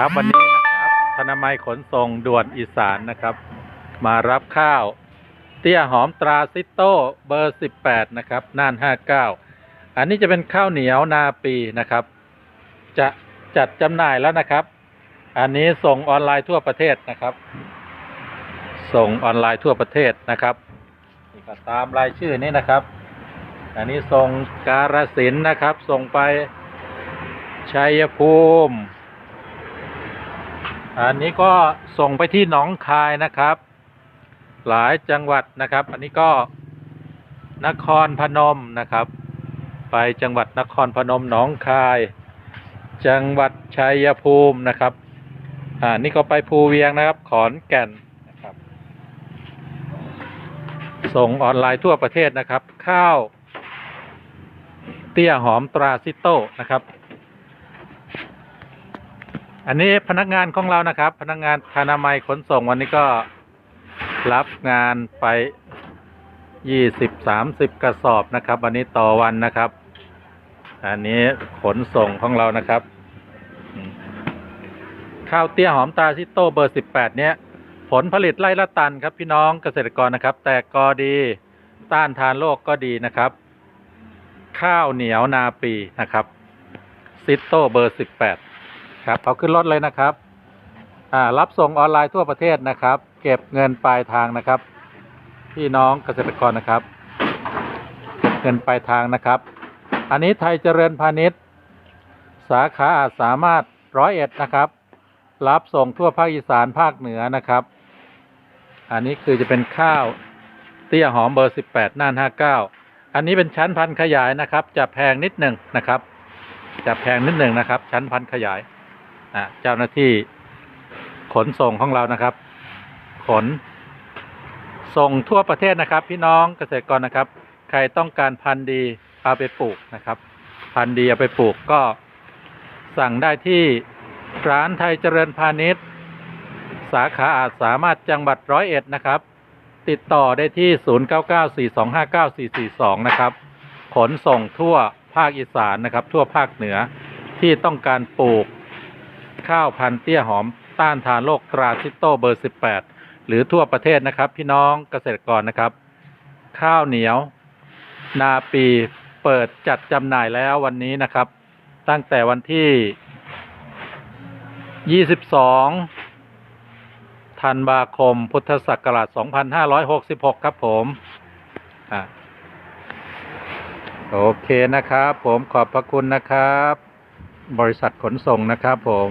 ครับ วันนี้นะครับธนามัยขนส่งด่วนอีสานนะครับ มารับข้าว เตี้ยหอมตราซิโต้เบอร์18นะครับน่าน59อันนี้จะเป็นข้าวเหนียวนาปีนะครับ จะจัดจำหน่ายแล้วนะครับ อันนี้ส่งออนไลน์ทั่วประเทศนะครับ ส่งออนไลน์ทั่วประเทศนะครับนี่ก็ตามรายชื่อนี้นะครับ อันนี้ส่งการสินธุ์นะครับ ส่งไปชัยภูมิ อันนี้ก็ส่งไปที่หนองคายนะครับ หลายจังหวัดนะครับ อันนี้ก็นครพนมนะครับ ไปจังหวัดนครพนมหนองคาย จังหวัดชัยภูมินะครับ อ่านี่ก็ไปภูเวียงนะครับ ขอนแก่นนะครับ ส่งออนไลน์ทั่วประเทศนะครับ ข้าว เตี้ยหอมตราซิโต้นะครับ อันนี้พนักงานของเรานะครับ พนักงานธนามัยขนส่งวันนี้ก็รับงานไปยี่สิบสามสิบกระสอบนะครับ วันนี้ต่อวันนะครับ อันนี้ขนส่งของเรานะครับ ข้าวเตี้ยหอมตาซิโต้เบอร์สิบแปดเนี้ยผลผลิตไร่ละตันครับพี่น้องเกษตรกรนะครับ แต่กอดีต้านทานโรคก็ดีนะครับ ข้าวเหนียวนาปีนะครับ ซิโต้เบอร์สิบแปด ครับเอาขึ้นรถเลยนะครับอ่ารับส่งออนไลน์ทั่วประเทศนะครับ เก็บเงินปลายทางนะครับ พี่น้องเกษตรกรนะครับ เก็บเงินปลายทางนะครับ อันนี้ไทยเจริญพาณิชย์ สาขาอาจสามารถร้อยเอ็ดนะครับ รับส่งทั่วภาคอีสานภาคเหนือนะครับ อันนี้คือจะเป็นข้าวเตี้ยหอมเบอร์สิบแปดน่านห้าเก้าอันนี้เป็นชั้นพันขยายนะครับ จะแพงนิดหนึ่งนะครับ จะแพงนิดหนึ่งนะครับ ชั้นพันขยาย เจ้าหน้าที่ขนส่งของเรานะครับ ขน ส่งทั่วประเทศนะครับ พี่น้องเกษตรกรนะครับ ใครต้องการพันธุ์ดีเอาไปปลูกนะครับ พันธุ์ดีเอาไปปลูกก็สั่งได้ที่ร้านไทยเจริญพาณิชย์ สาขาอาจสามารถจังหวัดร้อยเอ็ดนะครับ ติดต่อได้ที่ 0994259442 นะครับ ขนส่งทั่วภาคอีสานนะครับ ทั่วภาคเหนือที่ต้องการปลูก ข้าวพันธุ์เตี้ยหอมต้านทานโรคตราซิโตเบอร์ 18 หรือทั่วประเทศนะครับ พี่น้องเกษตรกรนะครับ ข้าวเหนียว นาปีเปิดจัดจำหน่ายแล้ววันนี้นะครับ ตั้งแต่วันที่ 22 ธันวาคม พุทธศักราช 2566 ครับผมอโอเคนะครับ ผมขอบพระคุณนะครับ บริษัทขนส่งนะครับผม